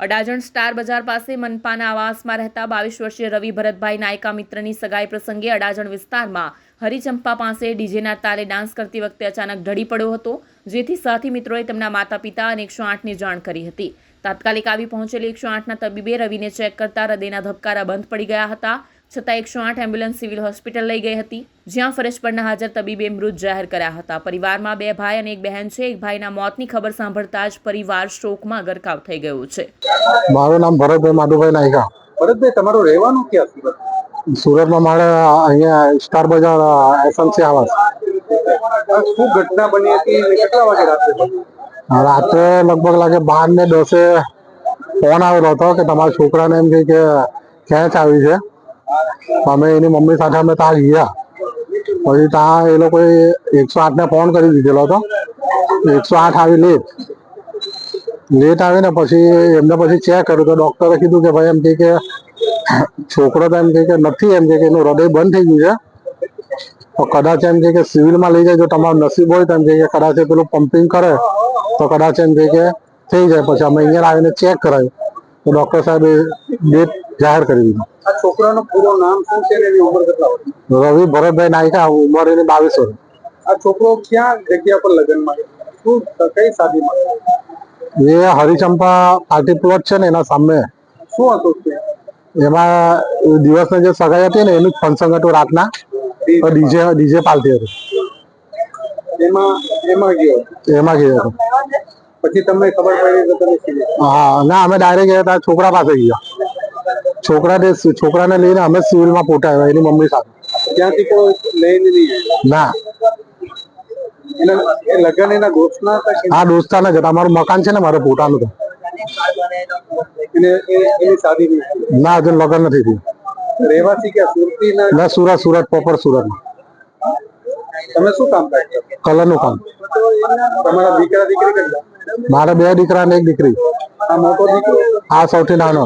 Adajan star બજાર પાસે મનપાના આવાસમાં રહેતા બાવીસ વર્ષીય રવિ ભરતભાઈ નાયકા મિત્રની સગાઈ પ્રસંગે અડાજણ વિસ્તારમાં હરિચંપા પાસે ડીજેના તાલે ડાન્સ કરતી વખતે અચાનક ઢળી પડ્યો હતો, જેથી સાથી મિત્રોએ તેમના માતા પિતા અને એકસો આઠની જાણ કરી હતી. તાત્કાલિક આવી પહોંચેલી એકસો આઠના તબીબે રવિને ચેક કરતા હૃદયના ધબકારા બંધ પડી ગયા હતા. છતાં એકસો આઠ એમ્બ્યુલન્સ સિવિલ હોસ્પિટલ લઈ ગઈ હતી જ્યાં ફરજ પરના હાજર તબીબે મૃત જાહેર કર્યા હતા. પરિવારમાં બે ભાઈ અને એક બહેન છે. એક ભાઈના મોતની ખબર સાંભળતા જ પરિવાર શોકમાં ગરકાવ થઈ ગયો છે. મારું નામ ભરતભાઈ માધુભાઈ નાયકા. ભરતભાઈ તમારું રહેવાનું ક્યાં સુરતમાં મારે અહીંયા સ્ટાર બજાર એસએમસી આવાસ. શું ઘટના બની હતી કેટલા વાગે રાત્રે રાત્રે લગભગ લાગે બાર ને દસે ફોન આવેલો હતો કે તમારા છોકરાને એમ કે ખેંચ આવી છે. અમે એની મમ્મી સાથે અમે ત્યાં ગયા. પછી ત્યાં એ લોકોએ એકસો આઠને ફોન કરી દીધેલો હતો. એકસો આઠ આવી લેટ લેટ આવીને પછી એમને પછી ચેક કર્યું તો ડોક્ટરે કીધું કે ભાઈ એમ કહે કે છોકરો તો એમ કહે કે નથી એમ કહે કે એનું હૃદય બંધ થઈ ગયું છે. તો કદાચ એમ કહે કે સિવિલમાં લઈ જાય જો તમારું નસીબ હોય તો એમ કહે કે કદાચ એ પેલું પમ્પિંગ કરે તો કદાચ એમ કહે કે થઈ જાય. પછી અમે અહીંયા આવીને ચેક કરાયું. તો ડોક્ટર સાહેબે ડેટ જાહેર કરી દીધી. આ છોકરાનું પૂરું નામ શું છે એની ઉંમર કેટલા રવિ ભરતભાઈ નાયકા ઉંમર એની બાવીસ વર્ષ. આ છોકરો ક્યાં જગ્યા પર લગ્નમાં શું કઈ શાદીમાં એ હરિચંપા પાર્ટી પ્લોટ છે ને એના સામે. શું હતું એમાં દિવસને જે સગાઈ હતી ને એનું ફંક્શન હતું રાતના. DJ DJ party. હતી. એમાં એમાં ગયો એમાં ગયો હતો. પછી તમને ખબર પડી તો તમે હા ના અમે ડાયરેક્ટ ગયા હતા છોકરા પાસે ગયા. છોકરાને છોકરાને લઈને અમે સિવિલમાં આવ્યા એની મમ્મી સાથે. ત્યાંથી કોઈ લઈને નહીં ના. લગ્ન એના દોસ્તના હતા કે જ હતા. અમારું મકાન છે ને મારે પોતાનું તો. ના હજુ લગ્ન નથી થયું. રહેવાસી કે ના સુરત સુરત પ્રોપર સુરત તમે શું કામ કલરનું કામ. તમારા દીકરા દીકરી કેટલા? મારે બે દીકરા ને એક દીકરી? આ સૌથી નાનો.